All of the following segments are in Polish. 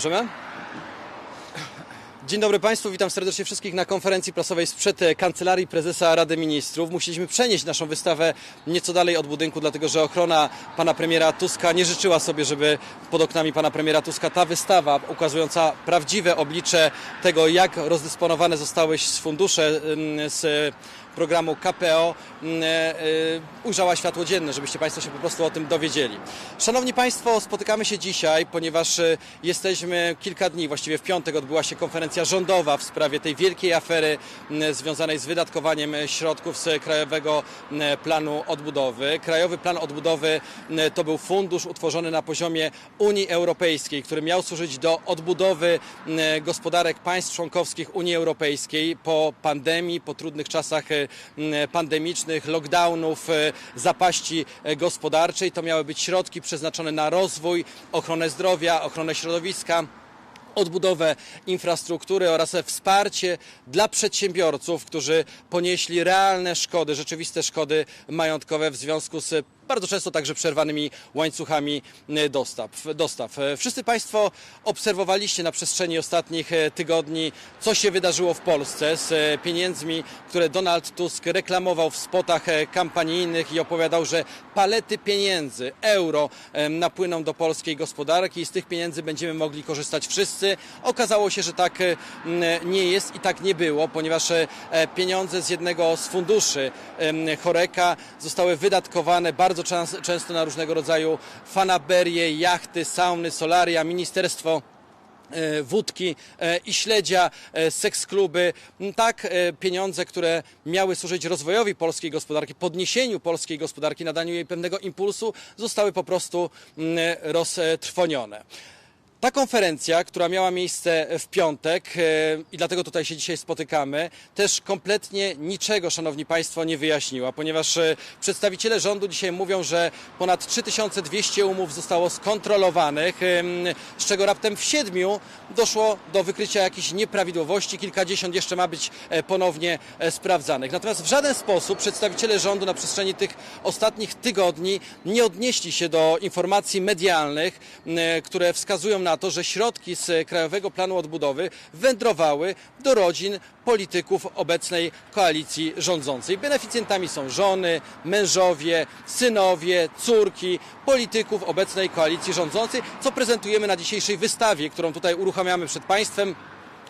什么？Dzień dobry Państwu, witam serdecznie wszystkich na konferencji prasowej sprzed e, Kancelarii Prezesa Rady Ministrów. Musieliśmy przenieść naszą wystawę nieco dalej od budynku, dlatego że ochrona pana premiera Tuska nie życzyła sobie, żeby pod oknami pana premiera Tuska ta wystawa ukazująca prawdziwe oblicze tego, jak rozdysponowane zostały fundusze z programu KPO e, e, ujrzała światło dzienne, żebyście Państwo się po prostu o tym dowiedzieli. Szanowni Państwo, spotykamy się dzisiaj, ponieważ e, jesteśmy kilka dni, właściwie w piątek odbyła się konferencja rządowa w sprawie tej wielkiej afery związanej z wydatkowaniem e, środków z Krajowego Planu Odbudowy. Krajowy Plan Odbudowy to był fundusz utworzony na poziomie Unii Europejskiej, który miał służyć do odbudowy gospodarek państw członkowskich Unii Europejskiej po pandemii, po trudnych czasach e, pandemicznych, lockdownów, e, zapaści gospodarczej. To miały być środki przeznaczone na rozwój, ochronę zdrowia, ochronę środowiska odbudowę infrastruktury oraz wsparcie dla przedsiębiorców, którzy ponieśli realne szkody, rzeczywiste szkody majątkowe w związku z bardzo często także przerwanymi łańcuchami e, dostaw. dostaw. E, Wszyscy Państwo obserwowaliście na przestrzeni ostatnich e, tygodni, co się wydarzyło w Polsce z pieniędzmi, które Donald Tusk reklamował w spotach kampanijnych i opowiadał, że palety pieniędzy, euro napłyną do polskiej gospodarki i z tych pieniędzy będziemy mogli korzystać wszyscy. Okazało się, że tak nie jest i tak nie było, ponieważ pieniądze z jednego z funduszy Choreka zostały wydatkowane bardzo czas- często na różnego rodzaju fanaberie, jachty, sauny, solaria, ministerstwo e, wódki e, i śledzia, e, sekskluby. M, Tak, pieniądze, które miały służyć rozwojowi polskiej gospodarki, podniesieniu polskiej gospodarki, nadaniu jej pewnego impulsu, zostały po prostu m, roztrwonione. Ta konferencja, która miała miejsce w piątek e, i dlatego tutaj się dzisiaj spotykamy, też kompletnie niczego, Szanowni Państwo, nie wyjaśniła, ponieważ e, przedstawiciele rządu dzisiaj mówią, że ponad 3200 umów zostało skontrolowanych, z czego raptem w siedmiu doszło do wykrycia jakichś nieprawidłowości, kilkadziesiąt jeszcze ma być e, ponownie sprawdzanych. Natomiast w żaden sposób przedstawiciele rządu na przestrzeni tych ostatnich tygodni nie odnieśli się do informacji medialnych, które wskazują na to, że środki z Krajowego Planu Odbudowy wędrowały do rodzin polityków obecnej koalicji rządzącej. Beneficjentami są żony, mężowie, synowie, córki polityków obecnej koalicji rządzącej, co prezentujemy na dzisiejszej wystawie, którą tutaj uruchamiamy przed Państwem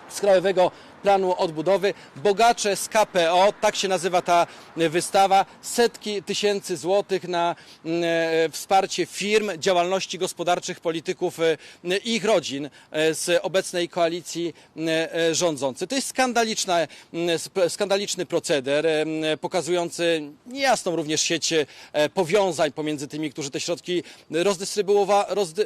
z Krajowego Planu Odbudowy. Bogacze z KPO, tak się nazywa ta wystawa. Setki tysięcy złotych na mm, e, wsparcie firm, działalności gospodarczych polityków e, i ich rodzin e, z obecnej koalicji e, rządzącej. To jest skandaliczna, mm, skandaliczny proceder, pokazujący niejasną również sieć powiązań pomiędzy tymi, którzy te środki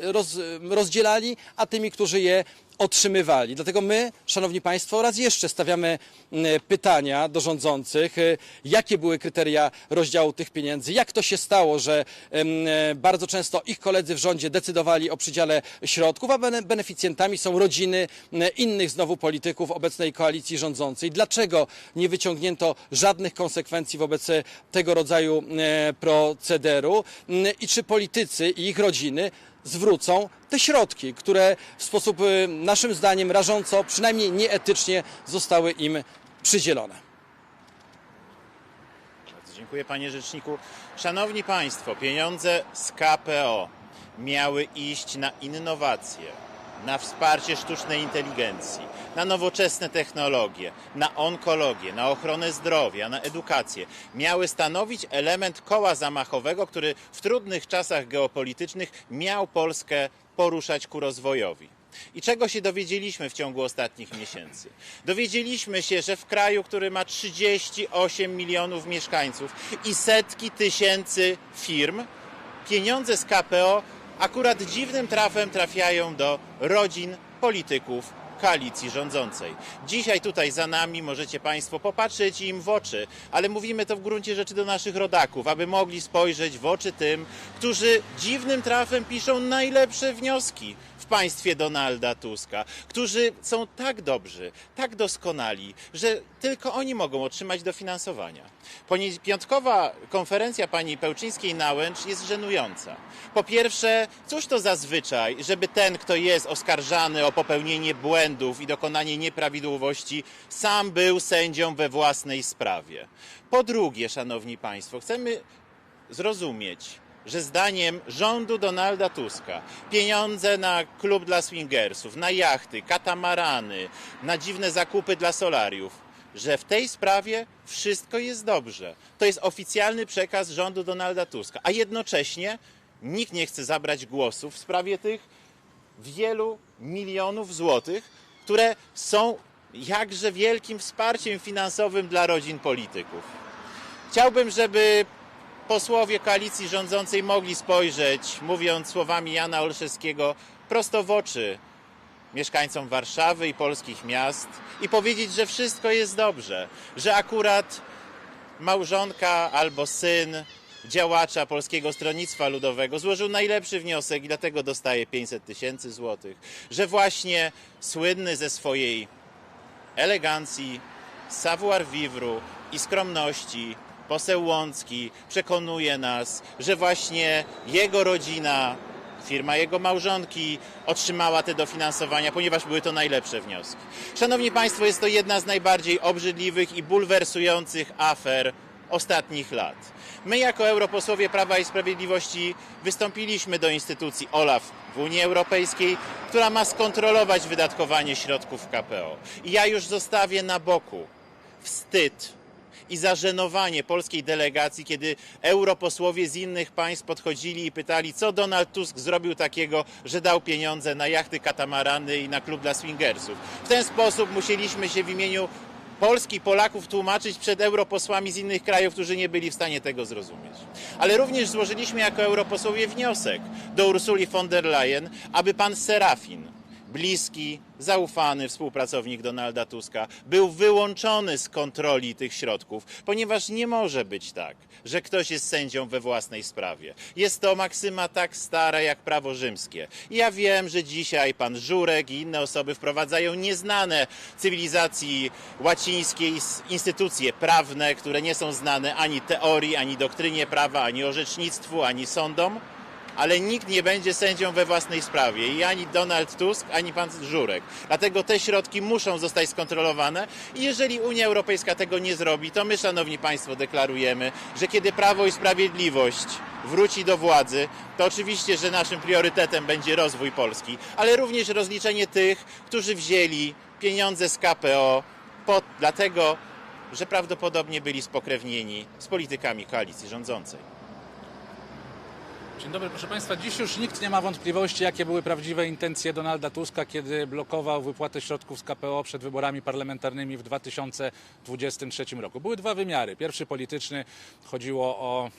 roz, rozdzielali, a tymi, którzy je otrzymywali. Dlatego my, Szanowni Państwo, raz jeszcze stawiamy mm, pytania do rządzących, y, jakie były kryteria rozdziału tych pieniędzy, jak to się stało, że em, e, bardzo często ich koledzy w rządzie decydowali o przydziale środków, a bene- beneficjentami są rodziny m, innych znowu polityków obecnej koalicji rządzącej. Dlaczego nie wyciągnięto żadnych konsekwencji wobec e, tego rodzaju e, procederu Mm, i czy politycy i ich rodziny zwrócą te środki, które w sposób y, naszym zdaniem rażąco, przynajmniej nieetycznie zostały im przydzielone. Dziękuję panie rzeczniku. Szanowni państwo, pieniądze z KPO miały iść na innowacje, na wsparcie sztucznej inteligencji, na nowoczesne technologie, na onkologię, na ochronę zdrowia, na edukację. Miały stanowić element koła zamachowego, który w trudnych czasach geopolitycznych miał Polskę poruszać ku rozwojowi. I czego się dowiedzieliśmy w ciągu ostatnich miesięcy? Dowiedzieliśmy się, że w kraju, który ma 38 milionów mieszkańców i setki tysięcy firm, pieniądze z KPO akurat dziwnym trafem trafiają do rodzin polityków koalicji rządzącej. Dzisiaj tutaj za nami możecie Państwo popatrzeć im w oczy, ale mówimy to w gruncie rzeczy do naszych rodaków, aby mogli spojrzeć w oczy tym, którzy dziwnym trafem piszą najlepsze wnioski w państwie Donalda Tuska, którzy są tak dobrzy, tak doskonali, że tylko oni mogą otrzymać dofinansowania. Piątkowa konferencja pani Pełczyńskiej-Nałęcz jest żenująca. Po pierwsze, cóż to zazwyczaj, żeby ten, kto jest oskarżany o popełnienie błędów i dokonanie nieprawidłowości, sam był sędzią we własnej sprawie. Po drugie, szanowni państwo, chcemy zrozumieć, że zdaniem rządu Donalda Tuska pieniądze na klub dla swingersów, na jachty, katamarany, na dziwne zakupy dla solariów, że w tej sprawie wszystko jest dobrze. To jest oficjalny przekaz rządu Donalda Tuska, a jednocześnie nikt nie chce zabrać głosu w sprawie tych wielu milionów złotych, które są jakże wielkim wsparciem finansowym dla rodzin polityków. Chciałbym, żeby posłowie koalicji rządzącej mogli spojrzeć, mówiąc słowami Jana Olszewskiego, prosto w oczy mieszkańcom Warszawy i polskich miast i powiedzieć, że wszystko jest dobrze, że akurat małżonka albo syn działacza Polskiego Stronnictwa Ludowego złożył najlepszy wniosek i dlatego dostaje 500 tysięcy złotych, że właśnie słynny ze swojej elegancji, savoir vivre i skromności poseł Łącki przekonuje nas, że właśnie jego rodzina, firma jego małżonki otrzymała te dofinansowania, ponieważ były to najlepsze wnioski. Szanowni Państwo, jest to jedna z najbardziej obrzydliwych i bulwersujących afer ostatnich lat. My jako europosłowie Prawa i Sprawiedliwości wystąpiliśmy do instytucji OLAF w Unii Europejskiej, która ma skontrolować wydatkowanie środków KPO. I ja już zostawię na boku wstyd i zażenowanie polskiej delegacji, kiedy europosłowie z innych państw podchodzili i pytali, co Donald Tusk zrobił takiego, że dał pieniądze na jachty, katamarany i na klub dla swingersów. W ten sposób musieliśmy się w imieniu Polski, Polaków tłumaczyć przed europosłami z innych krajów, którzy nie byli w stanie tego zrozumieć. Ale również złożyliśmy jako europosłowie wniosek do Ursuli von der Leyen, aby pan Serafin, bliski, zaufany współpracownik Donalda Tuska, był wyłączony z kontroli tych środków, ponieważ nie może być tak, że ktoś jest sędzią we własnej sprawie. Jest to maksyma tak stara jak prawo rzymskie. Ja wiem, że dzisiaj pan Żurek i inne osoby wprowadzają nieznane cywilizacji łacińskiej instytucje prawne, które nie są znane ani teorii, ani doktrynie prawa, ani orzecznictwu, ani sądom ale nikt nie będzie sędzią we własnej sprawie i ani Donald Tusk, ani pan Żurek. Dlatego te środki muszą zostać skontrolowane i jeżeli Unia Europejska tego nie zrobi, to my, szanowni państwo, deklarujemy, że kiedy Prawo i Sprawiedliwość wróci do władzy, to oczywiście, że naszym priorytetem będzie rozwój Polski, ale również rozliczenie tych, którzy wzięli pieniądze z KPO pod, dlatego, że prawdopodobnie byli spokrewnieni z politykami koalicji rządzącej. Dzień dobry, proszę Państwa. Dziś już nikt nie ma wątpliwości, jakie były prawdziwe intencje Donalda Tuska, kiedy blokował wypłatę środków z KPO przed wyborami parlamentarnymi w 2023 roku. Były dwa wymiary. Pierwszy polityczny chodziło o.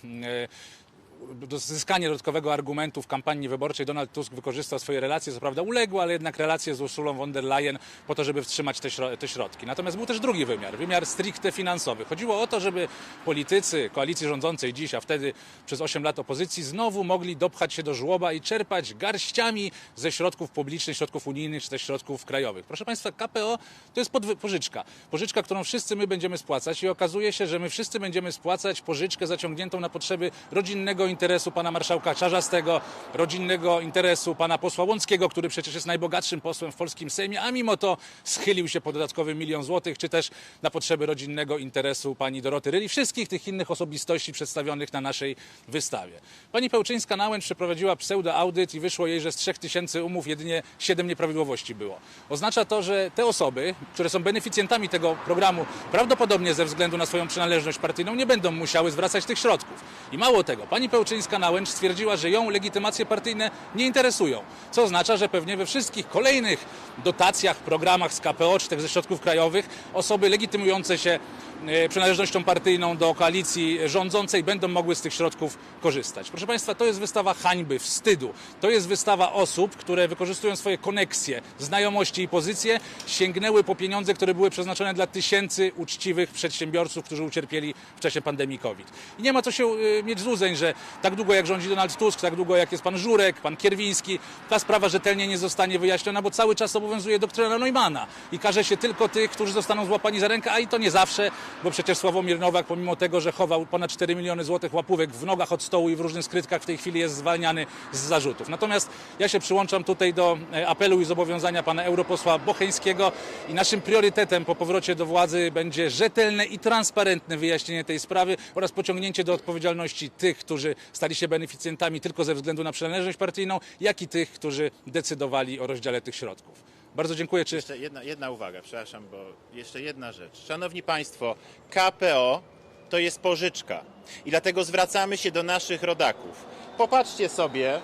do zyskanie dodatkowego argumentu w kampanii wyborczej Donald Tusk wykorzystał swoje relacje, co prawda uległe, ale jednak relacje z Ursulą von der Leyen po to, żeby wstrzymać te, te środki. Natomiast był też drugi wymiar, wymiar stricte finansowy. Chodziło o to, żeby politycy koalicji rządzącej dziś, a wtedy przez 8 lat opozycji, znowu mogli dopchać się do żłoba i czerpać garściami ze środków publicznych, środków unijnych czy też środków krajowych. Proszę Państwa, KPO to jest pożyczka. Pożyczka, którą wszyscy my będziemy spłacać i okazuje się, że my wszyscy będziemy spłacać pożyczkę zaciągniętą na potrzeby rodzinnego interesu pana marszałka Czarzastego, rodzinnego interesu pana posła Łąckiego, który przecież jest najbogatszym posłem w polskim Sejmie, a mimo to schylił się po dodatkowy milion złotych, czy też na potrzeby rodzinnego interesu pani Doroty Ryli, wszystkich tych innych osobistości przedstawionych na naszej wystawie. Pani Pełczyńska-Nałęcz przeprowadziła pseudo-audyt i wyszło jej, że z 3000 umów jedynie 7 nieprawidłowości było. Oznacza to, że te osoby, które są beneficjentami tego programu, prawdopodobnie ze względu na swoją przynależność partyjną, nie będą musiały zwracać tych środków. I mało tego, pani Pełczyńska-Nałęcz stwierdziła, że ją legitymacje partyjne nie interesują, co oznacza, że pewnie we wszystkich kolejnych dotacjach, programach z KPO czy też ze środków krajowych osoby legitymujące się e, przynależnością partyjną do koalicji rządzącej, będą mogły z tych środków korzystać. Proszę Państwa, to jest wystawa hańby, wstydu. To jest wystawa osób, które wykorzystują swoje koneksje, znajomości i pozycje, sięgnęły po pieniądze, które były przeznaczone dla tysięcy uczciwych przedsiębiorców, którzy ucierpieli w czasie pandemii COVID. I nie ma co się e, mieć złudzeń, że tak długo jak rządzi Donald Tusk, tak długo jak jest pan Żurek, pan Kierwiński, ta sprawa rzetelnie nie zostanie wyjaśniona, bo cały czas obowiązuje doktryna Neumana i karze się tylko tych, którzy zostaną złapani za rękę, a i to nie zawsze, bo przecież Sławomir Nowak, pomimo tego, że chował ponad 4 miliony złotych łapówek w nogach od stołu i w różnych skrytkach, w tej chwili jest zwalniany z zarzutów. Natomiast ja się przyłączam tutaj do e, apelu i zobowiązania pana europosła Bocheńskiego i naszym priorytetem po powrocie do władzy będzie rzetelne i transparentne wyjaśnienie tej sprawy oraz pociągnięcie do odpowiedzialności tych, którzy stali się beneficjentami tylko ze względu na przynależność partyjną, jak i tych, którzy decydowali o rozdziale tych środków. Bardzo dziękuję. Czy Jeszcze jedna, jedna uwaga, przepraszam, bo jeszcze jedna rzecz. Szanowni Państwo, KPO to jest pożyczka i dlatego zwracamy się do naszych rodaków. Popatrzcie sobie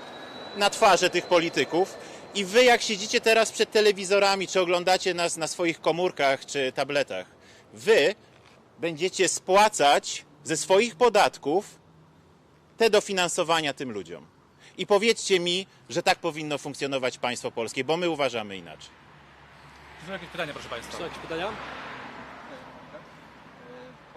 na twarze tych polityków i wy jak siedzicie teraz przed telewizorami, czy oglądacie nas na swoich komórkach czy tabletach, wy będziecie spłacać ze swoich podatków te dofinansowania tym ludziom. I powiedzcie mi, że tak powinno funkcjonować państwo polskie, bo my uważamy inaczej. są jakieś pytania, proszę Państwa? Są jakieś pytania? E,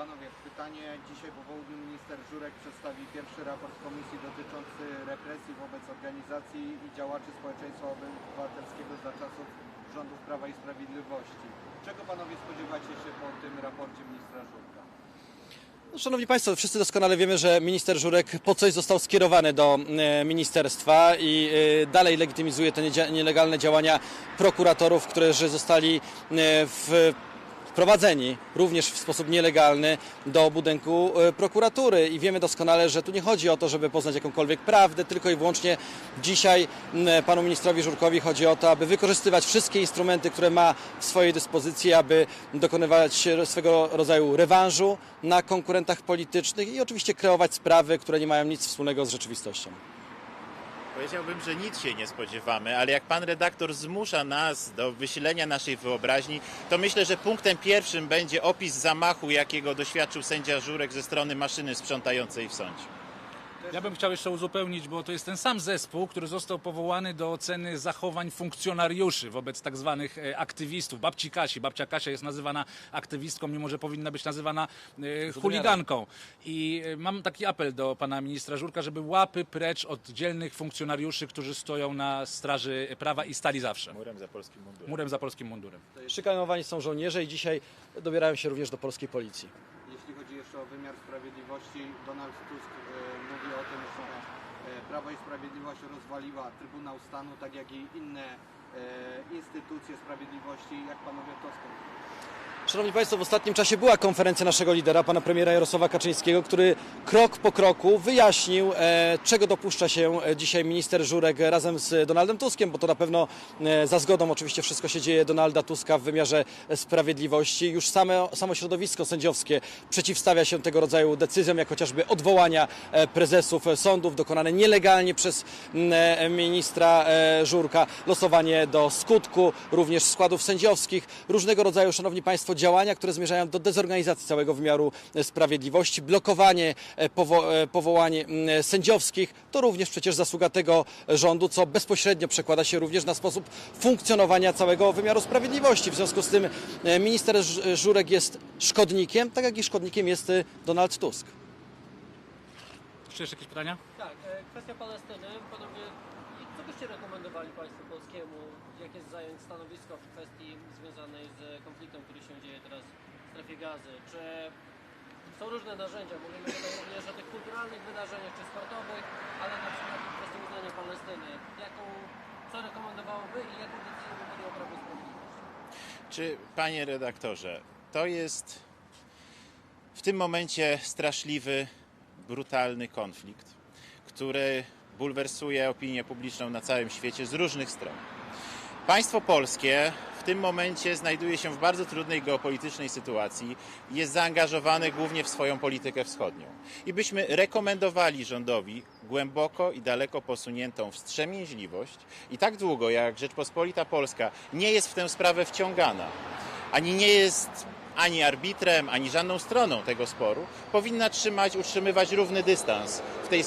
Panowie, pytanie. Dzisiaj po południu minister Żurek przedstawi pierwszy raport komisji dotyczący represji wobec organizacji i działaczy społeczeństwa obywatelskiego za czasów rządów Prawa i Sprawiedliwości. Czego panowie spodziewacie się po tym raporcie ministra Żurka? No, Szanowni Państwo, wszyscy doskonale wiemy, że minister Żurek po coś został skierowany do e, ministerstwa i e, dalej legitymizuje te nielegalne działania prokuratorów, którzy zostali e, w wprowadzeni również w sposób nielegalny do budynku e, prokuratury i wiemy doskonale, że tu nie chodzi o to, żeby poznać jakąkolwiek prawdę, tylko i wyłącznie dzisiaj panu ministrowi Żurkowi chodzi o to, aby wykorzystywać wszystkie instrumenty, które ma w swojej dyspozycji, aby dokonywać swego rodzaju rewanżu na konkurentach politycznych i oczywiście kreować sprawy, które nie mają nic wspólnego z rzeczywistością. Powiedziałbym, że nic się nie spodziewamy, ale jak pan redaktor zmusza nas do wysilenia naszej wyobraźni, to myślę, że punktem pierwszym będzie opis zamachu, jakiego doświadczył sędzia Żurek ze strony maszyny sprzątającej w sądzie. Ja bym chciał jeszcze uzupełnić, bo to jest ten sam zespół, który został powołany do oceny zachowań funkcjonariuszy wobec tak zwanych e, aktywistów. Babci Kasi. Babcia Kasia jest nazywana aktywistką, mimo że powinna być nazywana e, chuliganką. I e, mam taki apel do pana ministra Żurka, żeby łapy precz od dzielnych funkcjonariuszy, którzy stoją na straży prawa i stali zawsze. Murem za polskim mundurem. Murem za polskim mundurem. Szykanowani są żołnierze i dzisiaj dobierają się również do polskiej policji. O wymiar sprawiedliwości, Donald Tusk e, mówi o tym, że e, Prawo i Sprawiedliwość rozwaliła Trybunał Stanu, tak jak i inne e, instytucje sprawiedliwości. Jak panowie to skomentują? Szanowni Państwo, w ostatnim czasie była konferencja naszego lidera, pana premiera Jarosława Kaczyńskiego, który krok po kroku wyjaśnił, e, czego dopuszcza się e, dzisiaj minister Żurek razem z Donaldem Tuskiem, bo to na pewno e, za zgodą oczywiście wszystko się dzieje Donalda Tuska w wymiarze sprawiedliwości. Już same, samo środowisko sędziowskie przeciwstawia się tego rodzaju decyzjom, jak chociażby odwołania prezesów sądów dokonane nielegalnie przez ministra Żurka, losowanie do skutku, również składów sędziowskich, różnego rodzaju, szanowni państwo, działania, które zmierzają do dezorganizacji całego wymiaru e, sprawiedliwości, blokowanie e, powo e, powołań sędziowskich, to również przecież zasługa tego rządu, co bezpośrednio przekłada się również na sposób funkcjonowania całego wymiaru sprawiedliwości. W związku z tym minister Żurek jest szkodnikiem, tak jak i szkodnikiem jest Donald Tusk. Czy jeszcze jakieś pytania? Tak, kwestia Palestyny. Panowie, i co byście rekomendowali państwu stanowisko w kwestii związanej z konfliktem, który się dzieje teraz w strefie gazy? Czy są różne narzędzia, mówimy tutaj również o tych kulturalnych wydarzeniach czy sportowych, ale na przykład w kwestii uznania Palestyny. Jaką, co rekomendowałoby i jaką decyzję by podjął Prawo i Sprawiedliwość? Czy, panie redaktorze, to jest w tym momencie straszliwy, brutalny konflikt, który bulwersuje opinię publiczną na całym świecie z różnych stron. Państwo polskie w tym momencie znajduje się w bardzo trudnej geopolitycznej sytuacji i jest zaangażowane głównie w swoją politykę wschodnią. I byśmy rekomendowali rządowi głęboko i daleko posuniętą wstrzemięźliwość i tak długo jak Rzeczpospolita Polska nie jest w tę sprawę wciągana, ani nie jest ani arbitrem, ani żadną stroną tego sporu, powinna trzymać, utrzymywać równy dystans w tej